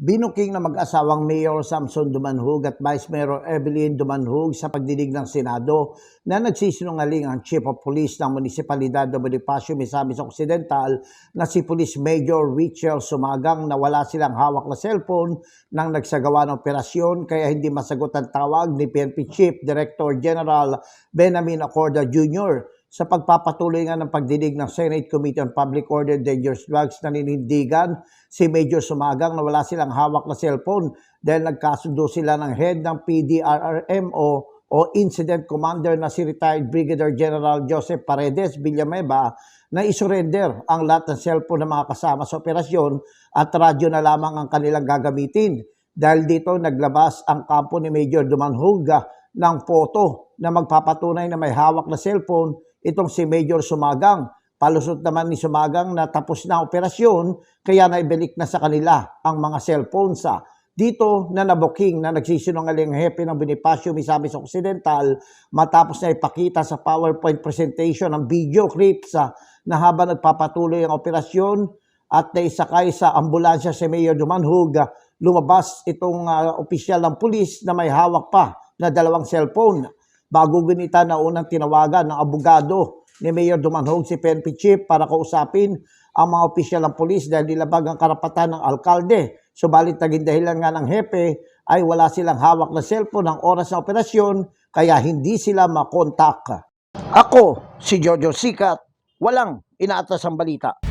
Binuking na mag-asawang Mayor Samson Dumanhog at Vice Mayor Evelyn Dumanhog sa pagdinig ng Senado na nagsisinungaling ang Chief of Police ng Munisipalidad ng Bonifacio, Misamis Occidental na si Police Major Richard Sumagang na wala silang hawak na cellphone nang nagsagawa ng operasyon kaya hindi masagot ang tawag ni PNP Chief Director General Benjamin Acorda Jr sa pagpapatuloy nga ng pagdinig ng Senate Committee on Public Order and Dangerous Drugs na ninindigan si Major Sumagang na wala silang hawak na cellphone dahil nagkasundo sila ng head ng PDRRMO o Incident Commander na si retired Brigadier General Joseph Paredes Villameba na isurrender ang lahat ng cellphone ng mga kasama sa operasyon at radyo na lamang ang kanilang gagamitin. Dahil dito naglabas ang kampo ni Major Dumanhuga ng photo na magpapatunay na may hawak na cellphone itong si Major Sumagang. Palusot naman ni Sumagang na tapos na operasyon kaya naibalik na sa kanila ang mga cellphones. Ah. Dito na nabuking na nagsisinungaling hepe ng Bonifacio Misamis Occidental matapos na ipakita sa PowerPoint presentation ang video clips ah, na habang nagpapatuloy ang operasyon at naisakay sa ambulansya si Mayor Dumanhug, lumabas itong ah, opisyal ng pulis na may hawak pa na dalawang cellphone. Bago ginita na unang tinawagan ng abogado ni Mayor Dumanhog si PNP Chief para kausapin ang mga opisyal ng pulis dahil nilabag ang karapatan ng alkalde. Subalit naging dahilan nga ng hepe ay wala silang hawak na cellphone ng oras ng operasyon kaya hindi sila makontak. Ako, si Jojo Sikat, walang inaatas ang balita.